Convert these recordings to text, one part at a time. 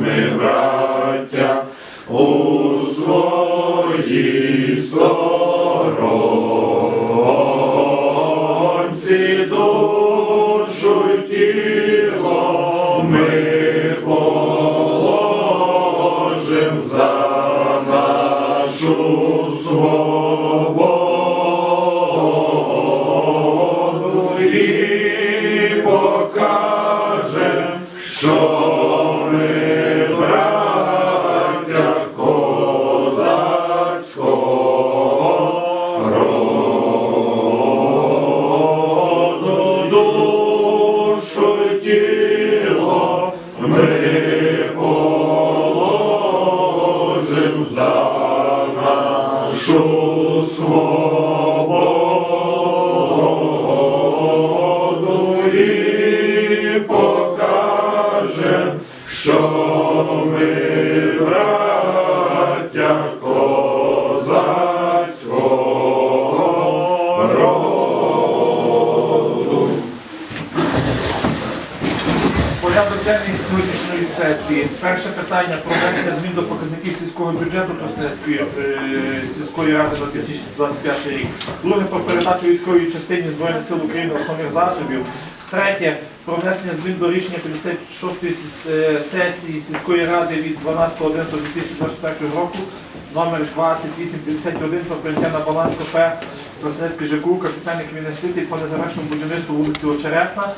ми, браття, у своїй свободу і що ми браття козацького. Порядок денний сьогоднішньої сесії. Перше питання про внесення змін до показників сільського бюджету та сільської, е, сільської ради 2025 рік. Друге про передачу військової частині Збройних сил України основних засобів. Третє про внесення змін до рішення 56-ї е, сесії сільської ради від 12.11.2024 року номер 2851 про прийняття на баланс КП Роснецький ЖКУ капітальних інвестицій по незавершеному будівництву вулиці Очеретна.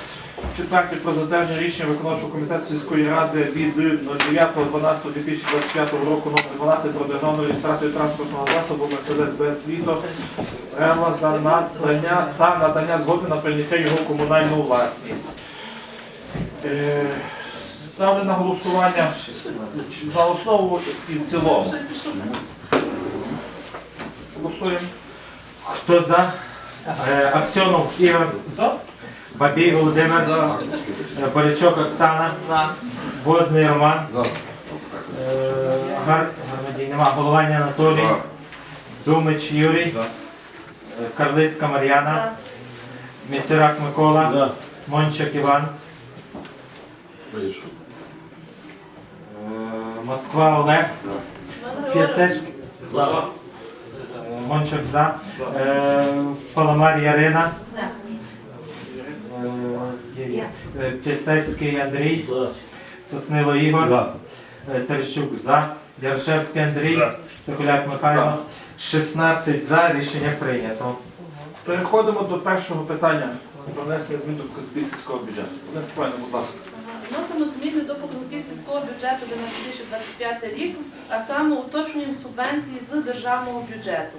Четверте про затвердження рішення виконавчого комітету сільської ради від 09.12.2025 року номер 12 про державну реєстрацію транспортного засобу Vito Рела за надання та надання згоди на прийняття його комунальну власність. Е, Ставлю на голосування за основу і в цілому. Голосуємо. Хто за? Е, Аксьонов Ігор. Бабій Володимир. Е, Борячок Оксана. Возний Роман. Е, Гар... Гармадій нема. Головання Анатолій. Думич Юрій. Е, Карлицька Мар'яна. Місірак Микола. Мончик Іван. Е, Москва Олег. Пісецький. Е, Мончик за. Е, Паламар Ярина. Е, е, Пісецький Андрій. Соснило Ігор. Е, Терещук за. Ярошевський Андрій. Цикуляк Михайло. 16 за. Рішення прийнято. Переходимо до першого питання про внесення змін до показників сільського бюджету. Степанович, будь ласка. Вносимо зміни до показників сільського бюджету на 2025 рік, а саме уточнюємо субвенції з державного бюджету.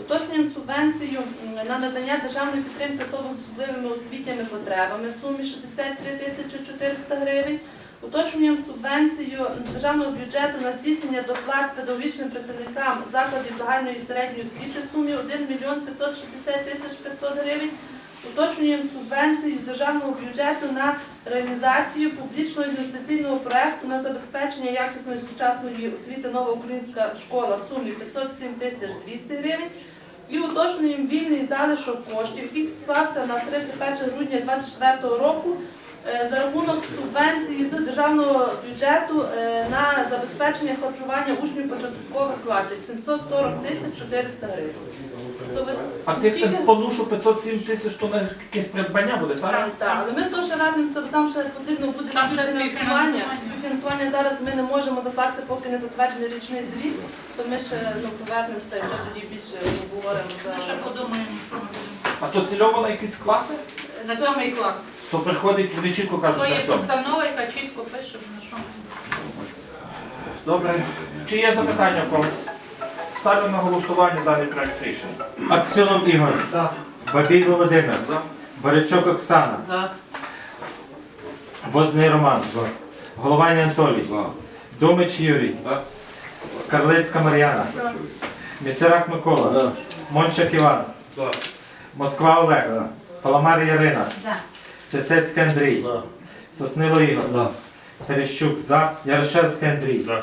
Уточнюємо субвенцію на надання державної підтримки особам з особливими освітніми потребами в сумі 63 тисячі 400 гривень. Уточнюємо субвенцію з державного бюджету на здійснення доплат педагогічним працівникам закладів загальної і середньої освіти в сумі 1 мільйон 560 тисяч 500 гривень. Уточнюємо субвенцію з державного бюджету на реалізацію публічного інвестиційного проєкту на забезпечення якісної сучасної освіти нова українська школа в сумі 507 тисяч 200 гривень. І уточнюємо вільний залишок коштів, який склався на 31 грудня 2024 року за рахунок субвенції з державного бюджету е, на забезпечення харчування учнів початкових класів 740 тисяч 400 гривень. А тільки- поношу 507 тисяч, то на якесь придбання буде, так? так, так, але ми теж радимося, бо там ще потрібно буде Там співфінансування. співфінансування. Зараз ми не можемо закласти, поки не затверджений річний звіт, то ми ще ну, повернемося і тоді більше говоримо Ми ще подумаємо, що ми будемо. А то цільово на якісь класи? На сьомий клас. То приходить, вони чітко кажуть То є постанова, яка чітко пише, на що ми Добре. Чи є запитання в когось? Ставлю на голосування даний проект рішення. Аксьонов Ігор. Бабій Володимир. Борячок Оксана. За. Возний Роман. Головань Анатолій. Думич Юрій. Карлицька Мар'яна. Місерак Микола. Мончик Іван. Москва Олег. Паламар Ярина. Тесецький Андрій. Соснило Ігор. Терещук за. Ярошевський Андрій. За.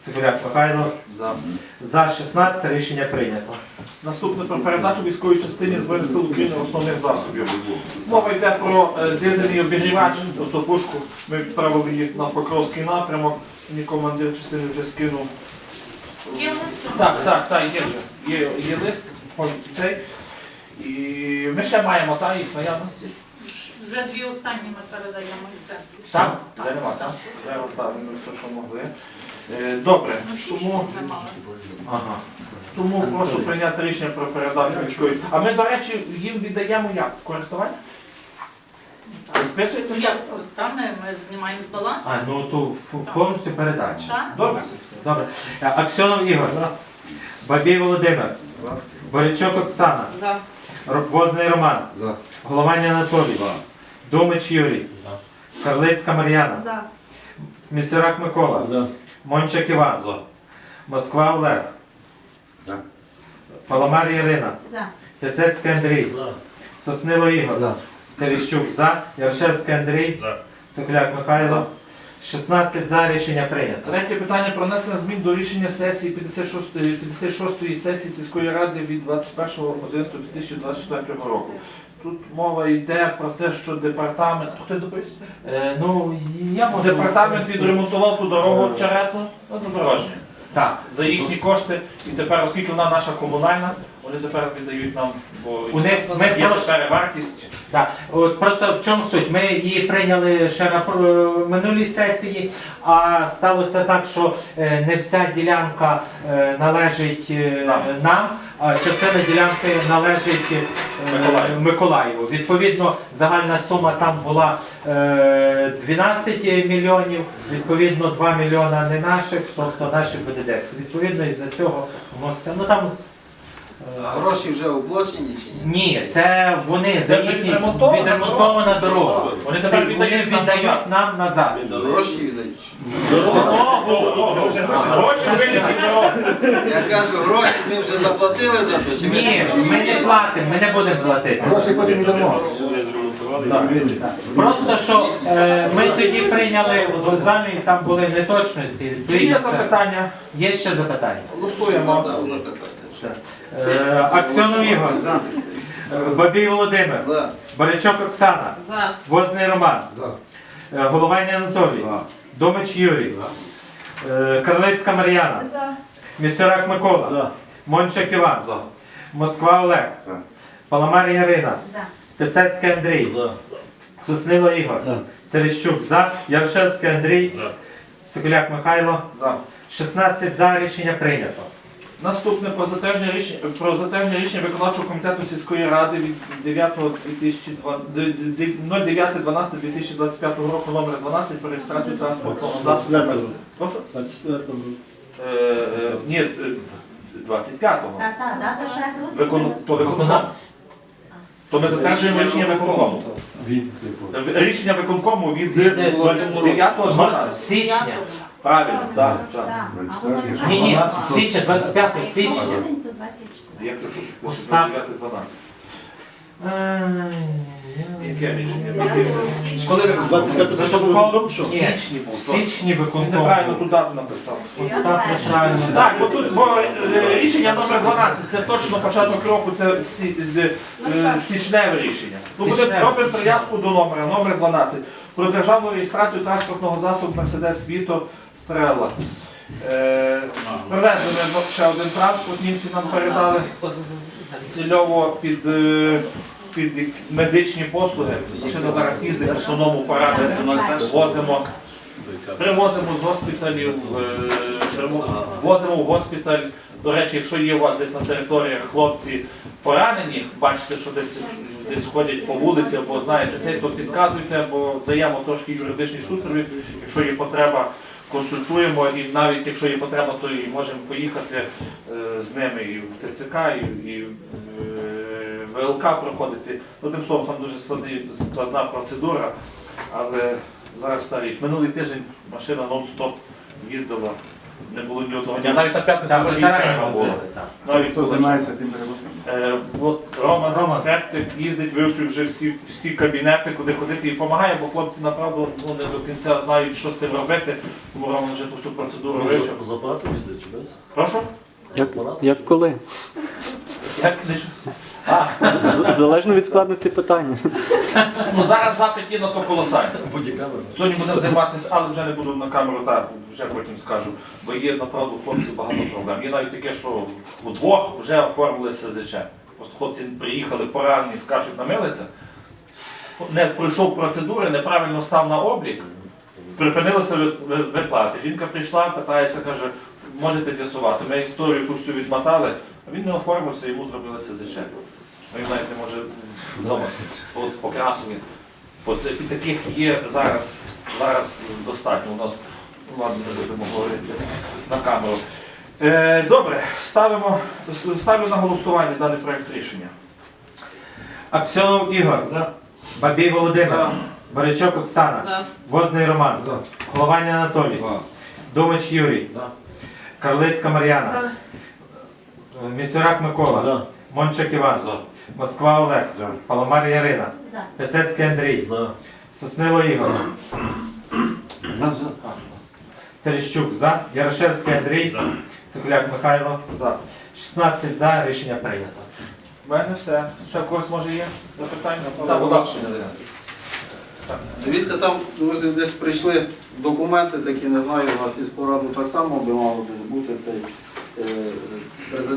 Цикуляк Михайло. За. За 16 рішення прийнято. Наступне про передачу військової частині Збройних сил України основних засобів. Мова йде про е, дизельний обігрівач, тобто пушку. Ми відправили їх на Покровський напрямок. Мені командир частини вже скинув. Є лист? Так, так, так, є вже. Є, є лист, повністю цей. І ми ще маємо та, їх наявності. Вже дві останні ми передаємо і все. Там? Де нема, там? Вже розставили все, що могли. Е, Добре, Ну, тому, що. Ага. тому прошу прийняти рішення про передачу військової. А ми, до речі, їм віддаємо як? Користування? Ви списуєте? Ну, як, там ми, ми знімаємо з балансу. А, ну то ф- повністю передача. Так? Добре. Добре. Е, Аксьонов Ігор. Бабій Володимир. Борячок Оксана. За. Ро- Возний Роман. За. Голованя Анатолій. Думич Юрій. Карлицька Мар'яна. За. Місерак Микола. За. Мончак Іван. Москва Олег. За. Паламар Ірина. За. Пісецький Андрій. Соснило Ігор. За. Терещук за. Яршевський Андрій. За. Цикуляк Михайло. 16 за рішення прийнято. Третє питання про внесення змін до рішення сесії 56-ї 56-ї сесії сільської ради від 21.11.2024 року. Тут мова йде про те, що департамент. Хтось доповість? Е, ну, я можу... Департамент відремонтував ту дорогу черетну на задорожнє Так. за їхні кошти. І тепер, оскільки вона наша комунальна, вони тепер віддають нам, бо У них- ми є просто- перевартість. Так, от просто в чому суть? Ми її прийняли ще на пр- минулій сесії, а сталося так, що е, не вся ділянка е, належить е, Нам. нам, частина ділянки належить е, Миколаєву. Миколаєву. Відповідно, загальна сума там була е, 12 мільйонів, відповідно 2 мільйона не наших, тобто наших буде 10. Відповідно, із-за цього вноситься. Ну там гроші вже оплачені чи ні? ні, це вони за їхні відремонтована відремонтована дорога. Вони тепер вони віддають нам назад. нам назад. Гроші віддають. Гроші. Я кажу, гроші ми вже заплатили за це, чи ми Ні, ми не платимо, ми не будемо платити. Гроші потім йдемо. Просто що е, ми тоді прийняли в залі, там були неточності. Чи є це- запитання? Є ще запитання. Голосуємо. задав запитання? Аксьонов Ігор, Е, Бабій Володимир, За. Борячок Оксана, За. Возний Роман, За. е, Голованя Анатолій, За. Домич Юрій, е, Карлицька Мар'яна, За. Місюрак Микола, За. Мончак Іван, Москва Олег, За. Паламар Ярина, За. Писецький Андрій, За. Соснило Ігор, За. Терещук за, Ярошевський Андрій, За. Цикуляк Михайло. За. 16 за рішення прийнято. Наступне про затвердження рішення про затвердження рішення виконавчого комітету сільської ради від 09.12.2025 року номер 12 про реєстрацію транспортного засобу. Прошу? Е, е, Ні, е, 25-го. Та, та, дата ще тут. Викон... То виконком. То ми затверджуємо рішення виконкому. Е, Рішення виконкому від 9.12. Січня. Правильно, так, так. Ні, ні, січня, 25 січня. якщо грудень, то 24. Як то що? Остап. 9.12. Яке рішення? Коли Січні в січні Він неправильно ту дату написав. Остап неправильно. Так, бо тут бо, е, рішення номер 12, це точно початок року, це сі, е, е, січневе рішення. Ну, буде Січневе. робимо прив'язку до номера, номер 12. Про державну реєстрацію транспортного засобу Mercedes Vito Strela. Е, привезли ще один транспорт, німці нам передали цільово під, е, під медичні послуги. Машина зараз їздить в основному паради, возимо Привозимо з госпіталів, е, возимо в госпіталь. До речі, якщо є у вас десь на територіях хлопці поранені, бачите, що десь, десь ходять по вулиці або знаєте цей, то підказуйте, бо даємо трошки юридичний супровід. Якщо є потреба, консультуємо і навіть якщо є потреба, то і можемо поїхати е, з ними і в ТЦК, і, і е, ВЛК проходити. Одним словом, там дуже складний- складна процедура, але зараз та. Минулий тиждень машина нон-стоп їздила не було ні одного дня. Навіть на п'ятницю Там возили, так. Навіть Хто займається тим перевозком? Е, от Роман, Роман. Пептик їздить, вивчив вже всі, всі кабінети, куди ходити і допомагає, бо хлопці направду ну, не до кінця знають, що з тим робити. Тому Роман вже ту всю процедуру вивчив. За оплату їздить чи без? Прошу? Як, як коли? Як не а, З- Залежно від складності питання. ну зараз запит є на то колосальний. Будь-яка. Сьогодні будемо займатися, але вже не буду на камеру, так, вже потім скажу. Бо є направду хлопці багато проблем. Є навіть таке, що вдвох вже оформили СЗЧ. Просто хлопці приїхали поранені, скачуть на милиця, не пройшов процедури, неправильно став на облік, припинилися ви- ви- виплати. Жінка прийшла, питається, каже, можете з'ясувати. Ми історію ту всю відмотали, а він не оформився, йому зробили СЗЧ. Ну, Він навіть не може вдома по. Бо це таких є зараз, зараз достатньо. У нас ладно, не будемо говорити на камеру. Е, добре, ставимо, ставлю на голосування даний проект рішення. Аксьонов Ігор. За. Бабій Володимир. Борячок Оксана. Возний Роман. Голованя Анатолій. Думач Юрій. Карлицька Мар'яна. Місюрак Микола. Мончик Іван. Москва Олег. За. Паламар Ярина. За. Писецький Андрій. За. Соснило Ігор. Терещук за. Ярошевський Андрій. Цикуляк Михайло. За. 16 за. Рішення прийнято. У мене все. Ще в когось може є запитання? Так, будь ласка. Дивіться, там друзі, десь прийшли документи такі, не знаю, у нас із пораду так само би мало десь бути цей е, президент.